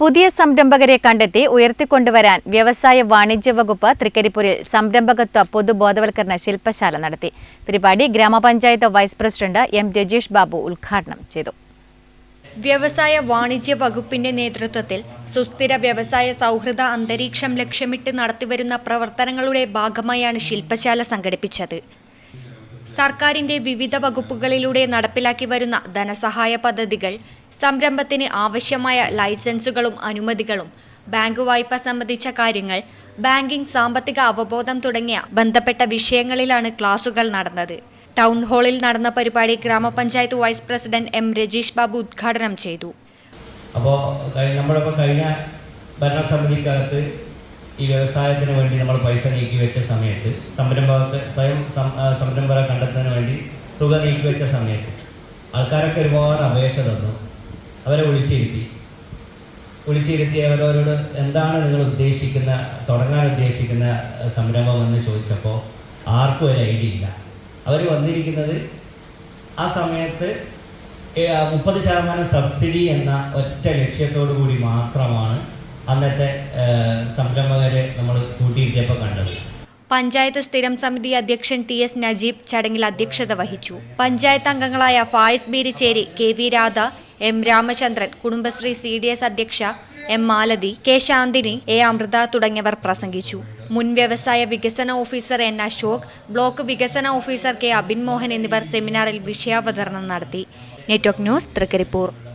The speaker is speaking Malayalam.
പുതിയ സംരംഭകരെ കണ്ടെത്തി ഉയർത്തിക്കൊണ്ടുവരാൻ വ്യവസായ വാണിജ്യ വകുപ്പ് തൃക്കരിപ്പൂരിൽ സംരംഭകത്വ പൊതുബോധവൽക്കരണ ശില്പശാല നടത്തി. പരിപാടി ഗ്രാമപഞ്ചായത്ത് vice president M Rajeesh Babu ഉദ്ഘാടനം ചെയ്തു. വ്യവസായ വാണിജ്യ വകുപ്പിന്റെ നേതൃത്വത്തിൽ സുസ്ഥിര വ്യവസായ സൗഹൃദ അന്തരീക്ഷം ലക്ഷ്യമിട്ട് നടത്തിവരുന്ന പ്രവർത്തനങ്ങളുടെ ഭാഗമായാണ് ശില്പശാല സംഘടിപ്പിച്ചത്. സർക്കാരിന്റെ വിവിധ വകുപ്പുകളിലൂടെ നടപ്പിലാക്കി വരുന്ന ധനസഹായ പദ്ധതികൾ സംരംഭത്തിന് ആവശ്യമായ ലൈസൻസുകളും അനുമതികളും ബാങ്ക് വായ്പ സംബന്ധിച്ച കാര്യങ്ങൾ ബാങ്കിംഗ് സാമ്പത്തിക അവബോധം തുടങ്ങിയ ബന്ധപ്പെട്ട വിഷയങ്ങളിലാണ് ക്ലാസുകൾ നടന്നത്. ടൗൺ ഹാളിൽ നടന്ന പരിപാടി ഗ്രാമപഞ്ചായത്ത് vice president M Rajeesh Babu ഉദ്ഘാടനം ചെയ്തു. അപ്പോൾ നമ്മളിപ്പോൾ കഴിഞ്ഞ ഭരണസമിതിക്കകത്ത് ഈ വ്യവസായത്തിന് വേണ്ടി നമ്മൾ പൈസ നീക്കി വെച്ച സമയത്ത് സംരംഭകർക്ക് സ്വയം സംരംഭകരെ കണ്ടെത്തുന്നതിന് വേണ്ടി തുക നീക്കി വെച്ച സമയത്ത് ആൾക്കാരൊക്കെ ഒരുപാട് അപേക്ഷ തന്നു. അവരെ വിളിച്ചിരുത്തി. വിളിച്ചിരുത്തി അവരവരോട് എന്താണ് നിങ്ങൾ ഉദ്ദേശിക്കുന്ന തുടങ്ങാൻ ഉദ്ദേശിക്കുന്ന സംരംഭം എന്ന് ചോദിച്ചപ്പോൾ ആർക്കും ഒരു ഐഡിയ ഇല്ല. അവർ വന്നിരിക്കുന്നത് ആ സമയത്ത് മുപ്പത് ശതമാനം സബ്സിഡി എന്ന ഒറ്റ ലക്ഷ്യത്തോടു കൂടി മാത്രമാണ് അന്നത്തെ നമ്മൾ കണ്ടത്. പഞ്ചായത്ത് സ്ഥിരം സമിതി അധ്യക്ഷൻ ടി എസ് നജീബ് ചടങ്ങിൽ അധ്യക്ഷത വഹിച്ചു. പഞ്ചായത്ത് അംഗങ്ങളായ Fayis Beericheri K V Radha M Ramachandran Kudumbashree C D S അധ്യക്ഷ M Malathi K Shanthini A Amritha തുടങ്ങിയവർ പ്രസംഗിച്ചു. മുൻ വ്യവസായ വികസന ഓഫീസർ എൻ അശോക് ബ്ലോക്ക് വികസന ഓഫീസർ കെ അബിൻ മോഹൻ എന്നിവർ സെമിനാറിൽ വിഷയാവതരണം നടത്തി. Network news Trikaripur.